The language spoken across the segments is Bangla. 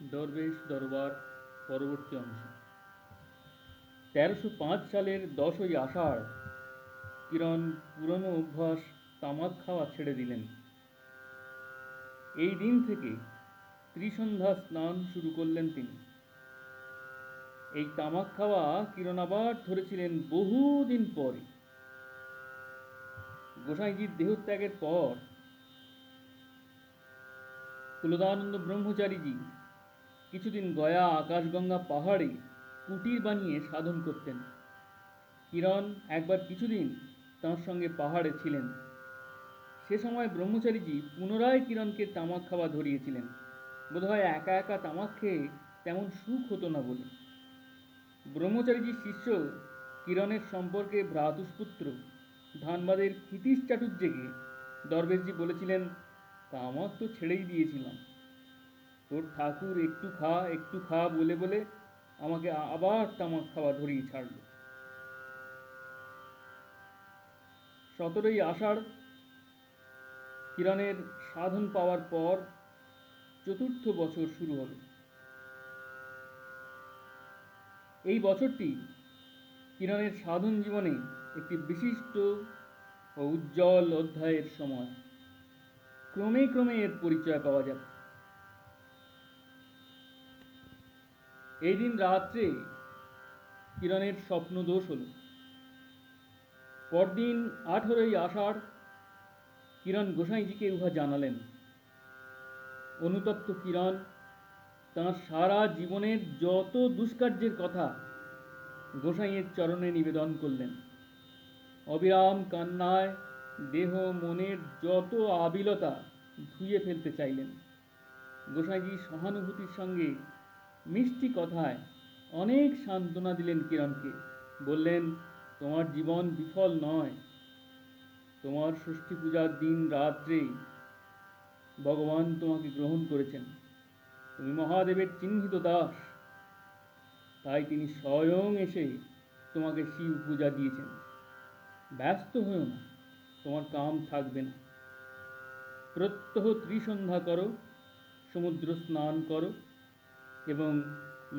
দরবেশ দরবার পরবর্তী অংশ। তেরোশো পাঁচ সালের দশই আষাঢ় কিরণ পুরনো অভ্যাস তামাক খাওয়া ছেড়ে দিলেন। এই দিন থেকে ত্রিসন্ধ্যা স্নান শুরু করলেন তিনি। এই তামাক খাওয়া কিরণ আবার ধরেছিলেন বহুদিন পরে গোসাইজির দেহত্যাগের পর কুলদানন্দ ব্রহ্মচারীজি কিছুদিন গয়া আকাশগঙ্গা পাহাড়ে কুটির বানিয়ে সাধন করতেন। কিরণ একবার কিছুদিন তাঁর সঙ্গে পাহাড়ে ছিলেন। সে সময় ব্রহ্মচারীজি পুনরায় কিরণকে তামাক খাওয়া ধরিয়েছিলেন। বোধহয় একা একা তামাক খেয়ে তেমন সুখ হতো না বলে। ব্রহ্মচারীজির শিষ্য কিরণের সম্পর্কে ভ্রাতুষ্পুত্র ধানবাদের ক্ষিতীশ চাটুর্যেকে দরবেশজি বলেছিলেন, তামাক তো ছেড়েই দিয়েছিলাম। তোর ঠাকুর একটু খা একটু খা বলে বলে আমাকে আবার তামাক খাওয়া ধরিয়ে ছাড়ল। সতেরোই আষাঢ় কিরণের সাধন পাওয়ার পর চতুর্থ বছর শুরু হলো। এই বছরটি কিরণের সাধন জীবনে একটি বিশিষ্ট ও উজ্জ্বল অধ্যায়ের সময়। ক্রমে ক্রমে এর পরিচয় পাওয়া যাবে এই দিন রাত্রে কিরণের স্বপ্ন দোষ হল। পরদিন আঠেরোই আষাঢ় কিরণ গোসাইজিকে উহা জানালেন। অনুতপ্ত কিরণ, তাঁর সারা জীবনের যত দুষ্কার্যের কথা গোসাইয়ের চরণে নিবেদন করলেন। অবিরাম কান্নায় দেহ মনের যত আবিলতা ধুয়ে ফেলতে চাইলেন। গোসাইজি সহানুভূতির সঙ্গে মিষ্টি কথায় অনেক সান্ত্বনা দিলেন কিরণকে। বললেন, তোমার জীবন বিফল নয়। তোমার ষষ্ঠী পূজার দিন রাত্রে ভগবান তোমাকে গ্রহণ করেছেন। তুমি মহাদেবের চিহ্নিত দাস। তাই তিনি স্বয়ং এসে তোমাকে শিব পূজা দিয়েছেন। ব্যস্ত হয়েও না, তোমার কাম থাকবে না। প্রত্যহ ত্রিসন্ধ্যা করো, সমুদ্র স্নান করো এবং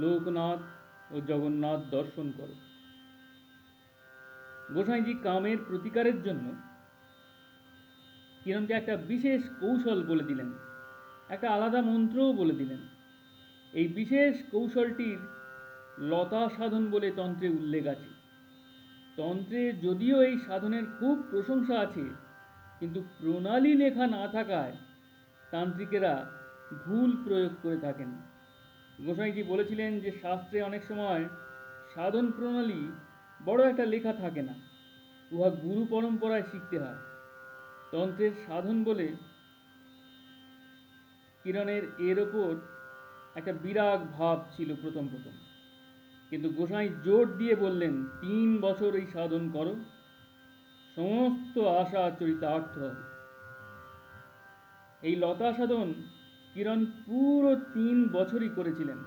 লোকনাথ ও জগন্নাথ দর্শন করো। গোসাইজি কামের প্রতিকারের জন্য কিরণকে একটা বিশেষ কৌশল বলে দিলেন, একটা আলাদা মন্ত্রও বলে দিলেন। এই বিশেষ কৌশলটির লতা সাধন বলে তন্ত্রে উল্লেখ আছে। তন্ত্রে যদিও এই সাধনের খুব প্রশংসা আছে, কিন্তু প্রণালী লেখা না থাকায় তান্ত্রিকেরা ভুল প্রয়োগ করে থাকেন। গোসাইজি বলেছিলেন যে শাস্ত্রে অনেক সময় সাধন প্রণালী বড় একটা লেখা থাকে না। উহা গুরু পরম্পরায় শিখতে হয়। তন্ত্রের সাধন বলে কিরণের এর ওপর একটা বিরাগ ভাব ছিল প্রথম প্রথম। কিন্তু গোসাই জোর দিয়ে বললেন, তিন বছর এই সাধন করো। সমস্ত আশা চরিতার্থ এই লতা সাধন কিরণ পুরো তিন বছরই করেছিলেন।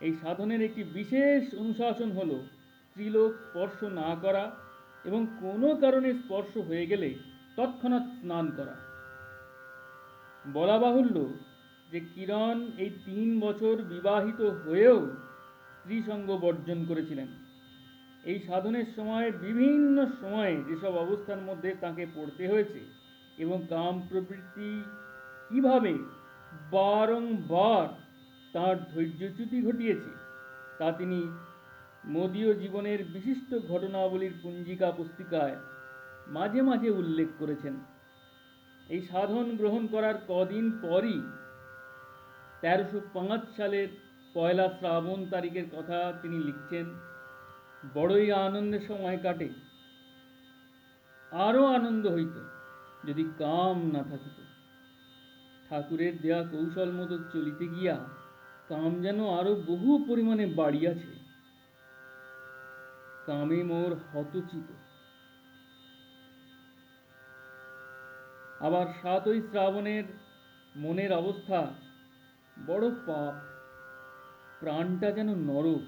এই সাধনের একটি বিশেষ অনুশাসন হল, ত্রিলোক স্পর্শ না করা এবং কোনো কারণে স্পর্শ হয়ে গেলে তৎক্ষণাৎ স্নান করা। বলা বাহুল্য যে কিরণ এই তিন বছর বিবাহিত হয়েও স্ত্রীসঙ্গ বর্জন করেছিলেন। এই সাধনের সময় বিভিন্ন সময়ে যেসব অবস্থার মধ্যে তাকে পড়তে হয়েছে এবং কাম প্রবৃত্তি কীভাবে বারংবার তার ধৈর্যচ্যুতি ঘটিয়েছে। তা তিনি মোদীয় জীবনের বিশিষ্ট ঘটনাবলীর পুঞ্জিকা পুস্তিকায় মাঝে মাঝে উল্লেখ করেছেন। এই সাধন গ্রহণ করার কদিন পরই তেরোশো পাঁচ সালের পয়লা শ্রাবণ তারিখের কথা তিনি লিখছেন, বড়ই আনন্দের সময় কাটে, আরও আনন্দ হইত যদি কাম না থাকিত। ঠাকুরের দেয়া কৌশল মতো চলিতে গিয়া কাম যেন আরও বহু পরিমাণে বাড়িয়াছে। কামে মোর হতচিত। আবার সাতই শ্রাবণের মনের অবস্থা বড় পাপ। প্রাণটা যেন নরক।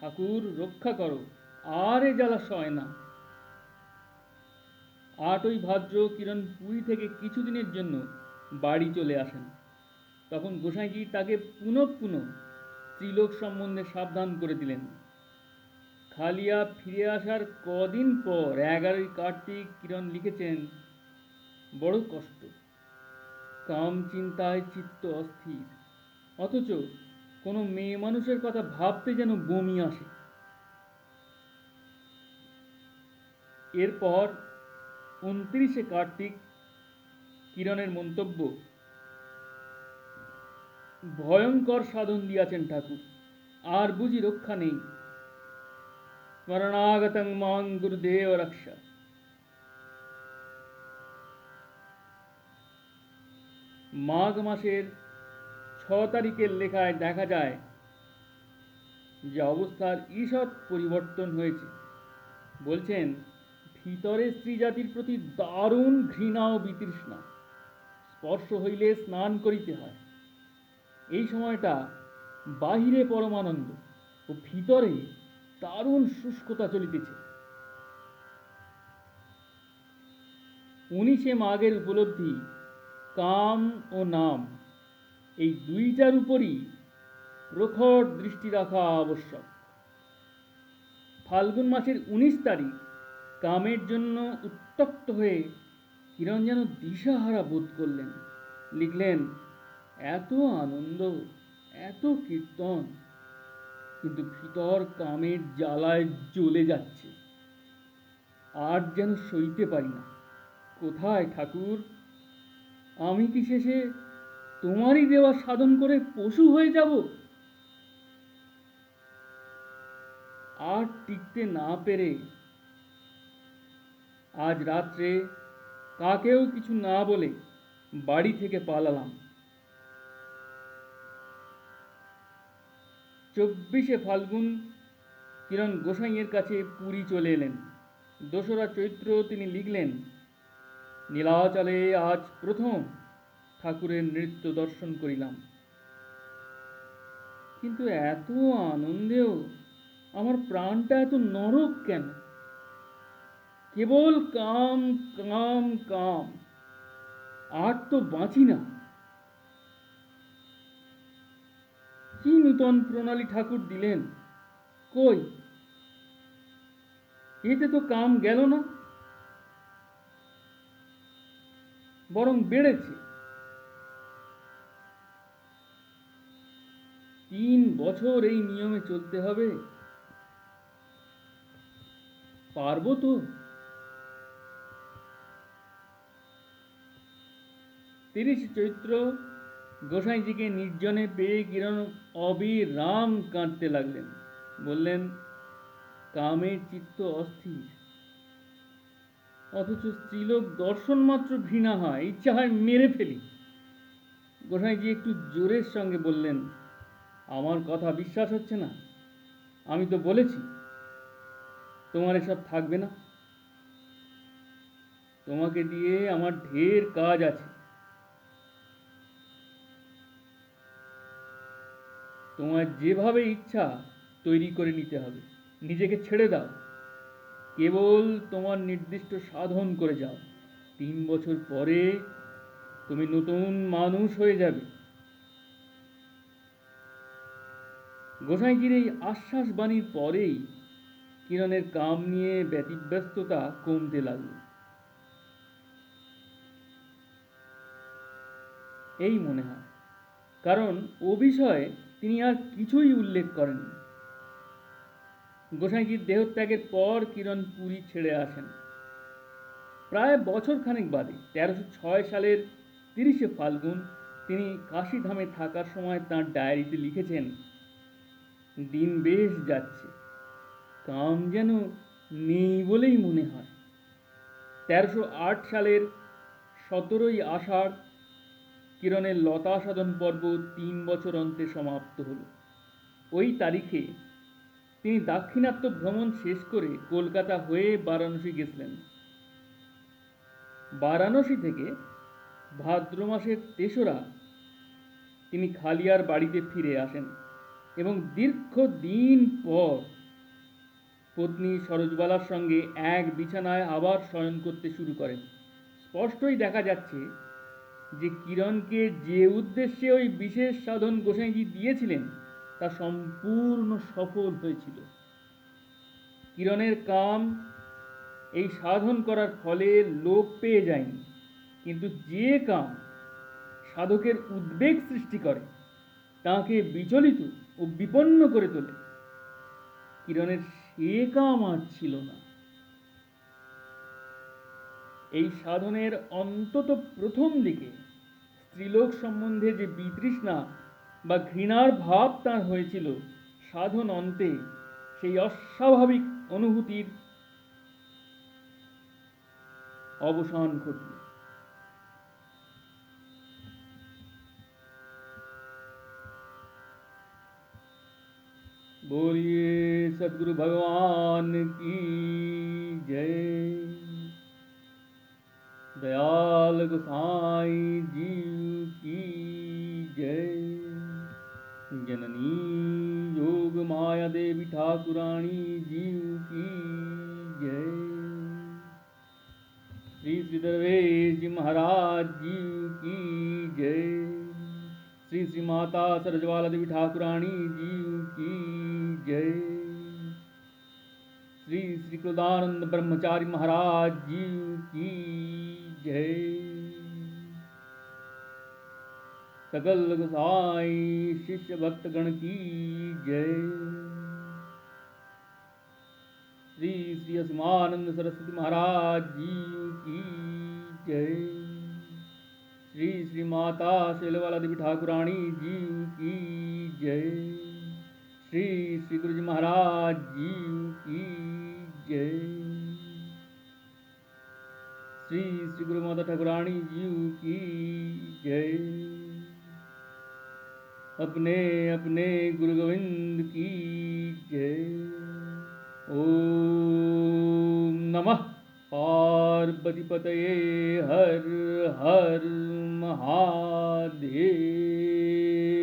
ঠাকুর রক্ষা করো, আর এ জ্বালা সয় না। আটই ভাদ্র কিরণ পুরী থেকে কিছুদিনের জন্য বাড়ি চলে আসেন। তখন গোসাইজি তাকে পুনঃ পুনঃ স্ত্রীলোক সম্বন্ধে সাবধান করে দিলেন। খালিয়া ফিরে আসার কদিন পর এগারোই কার্তিক কিরণ লিখেছেন, বড় কষ্ট। কাম চিন্তায় চিত্ত অস্থির। অথচ কোনো মেয়ে মানুষের কথা ভাবতে যেন বমি আসে। এরপর উনত্রিশে কার্তিক কিরণের মন্তব্য, ভয়ঙ্কর সাধন দিয়াছেন ঠাকুর, আর বুঝি রক্ষা নেই। স্মরণাগতং মাং গুরুদেব রক্ষা। মাঘ মাসের ছ তারিখের লেখায় দেখা যায় যে অবস্থার ঈষৎ পরিবর্তন হয়েছে। বলছেন ভিতরে স্ত্রী জাতির প্রতি দারুণ ঘৃণা ও বিতৃষ্ণা। স্পর্শ হইলে স্নান করিতে হয়। এই সময়টা বাহিরে পরমানন্দ ও ভিতরে দারুণ শুষ্কতা চলিতেছে। উনিশে মাঘের উপলব্ধি কাম ও নাম এই দুইটার উপরই প্রখর দৃষ্টি রাখা আবশ্যক। ফাল্গুন মাসের উনিশ তারিখ কামের জন্য উত্তপ্ত হয়ে কিরণ যেন দিশাহারা বোধ করলেন। লিখলেন, এত আনন্দ, এত কীর্তন, কিন্তু ভিতর কামের জ্বালায় জ্বলে যাচ্ছে। আর যেন সইতে পারি না। কোথায় ঠাকুর? আমি কি শেষে তোমারই দেওয়া সাধন করে পশু হয়ে যাব? আর টিকতে না পেরে আজ রাত্রে কাকেও কিছু না বলে বাড়ি থেকে পালালাম। চব্বিশে ফাল্গুন কিরণ গোসাইয়ের কাছে পুরী চলে এলেন। দোসরা চৈত্র তিনি লিখলেন, নীলাচলে আজ প্রথম ঠাকুরের নৃত্য দর্শন করিলাম। কিন্তু এত আনন্দেও আমার প্রাণটা এত নরক কেন? কেবল কাম কাম কাম। আর তো বাঁচি না। কি নূতন প্রণালী ঠাকুর দিলেন? কই? এতে তো কাম গেল না। বরং বেড়েছে। তিন বছর এই নিয়মে চলতে হবে। পারব তো? তিরিশ চৈত্র গোসাইজিকে নির্জনে পেয়ে কিরণ অবিরাম কাঁদতে লাগলেন। বললেন, কামের চিত্ত অস্থির। অথচ স্ত্রীলোক দর্শন মাত্র ঘৃণা হয়, ইচ্ছা হয় মেরে ফেলি। গোসাইজি একটু জোরের সঙ্গে বললেন, আমার কথা বিশ্বাস হচ্ছে না। আমি তো বলেছি, তোমার এসব থাকবে না। তোমাকে দিয়ে আমার ঢের কাজ আছে। তোমার যেভাবে ইচ্ছা তৈরি করে নিতে হবে। নিজেকে ছেড়ে দাও। কেবল তোমার নির্দিষ্ট সাধন করে যাও। তিন বছর পরে তুমি নতুন মানুষ হয়ে যাবে। গোসাইজির এই আশ্বাস বাণীর পরেই কিরণের কাম নিয়ে ব্যতিব্যস্ততা কমতে লাগল। এই মনে হয়, কারণ ও বিষয়ে তিনি আর কিছুই উল্লেখ করেননি। গোসাইজির দেহত্যাগের পর কিরণ পুরী ছেড়ে আসেন। প্রায় বছর খানেক বাদে, তেরোশো ছয় সালের তিরিশে ফাল্গুন, তিনি কাশীধামে থাকার সময় তার ডায়েরিতে লিখেছেন, দিন বেশ যাচ্ছে, কাম যেন নেই বলেই মনে হয়। তেরোশো আট সালের সতেরোই আষাঢ় কিরণের লতা সাধন পর্ব তিন বছর অন্তে সমাপ্ত হলো। ওই তারিখে তিনি দাক্ষিণাত্য ভ্রমণ শেষ করে কলকাতা হয়ে বারাণসী গেছিলেন। বারাণসী থেকে ভাদ্র মাসের তেসরা তিনি খালিয়ার বাড়িতে ফিরে আসেন এবং দীর্ঘ দিন পর পত্নী সরোজবালার সঙ্গে এক বিছানায় আবার শয়ন করতে শুরু করেন। স্পষ্টই দেখা যাচ্ছে যে কিরণকে যে উদ্দেশ্যে ওই বিশেষ সাধন গোসাইজি দিয়েছিলেন, তা সম্পূর্ণ সফল হয়েছিল। কিরণের কাম এই সাধন করার ফলে লোপ পেয়ে যায়নি। কিন্তু যে কাম সাধকের উদ্বেগ সৃষ্টি করে, তাকে বিচলিত ও বিপন্ন করে তোলে। কিরণের সে কাম আর ছিল না। এই সাধনের অন্তত প্রথম দিকে স্ত্রীলোক সম্বন্ধে যে বিতৃষ্ণা বা ঘৃণার ভাব তার হয়েছিল সাধন অন্তে সেই অস্বাভাবিক অনুভূতির অবসান ঘটল बोलिए सदगुरु भगवान की ਦਇਆਲ ਗੁਸਾਈ ਜੀ ਕੀ ਜੈ। ਜਨਨੀ ਯੋਗ ਮਾਇਆ ਦੇਵੀ ਠਾਕੁਰਾਣੀ ਜੀ ਕੀ ਜੈ। ਸ੍ਰੀ ਸ੍ਰੀ ਜੀ ਮਹਾਰਾਜ ਜੀ ਕੀ ਜੈ। ਸ੍ਰੀ ਸ੍ਰੀ ਮਾਤਾ ਸਰਜਵਾਲਾ ਦੇਵੀ ਠਾਕੁਰਾਣੀ ਜੀ ਕੀ ਜੈ। ਸ੍ਰੀ ਸ੍ਰੀ ਕੁਲਦਾਨੰਦ ਬ੍ਰਹਮਚਾਰੀ ਮਹਾਰਾਜ ਜੀ ਕੀ जय सकल गोसाई शिष्य भक्त गण की जय श्री श्री असीमानंद सरस्वती महाराज जीव की जय श्री श्री माता शेलवाला देवी ठाकुरानी जीव की जय श्री श्री गुरु जी महाराज जीव की जय श्री श्री गुरु माता ठाकुरानी जी की जय। अपने अपने गुरु गोविंद की जय। ओम नमः पार्वती पतये हर हर महादेव।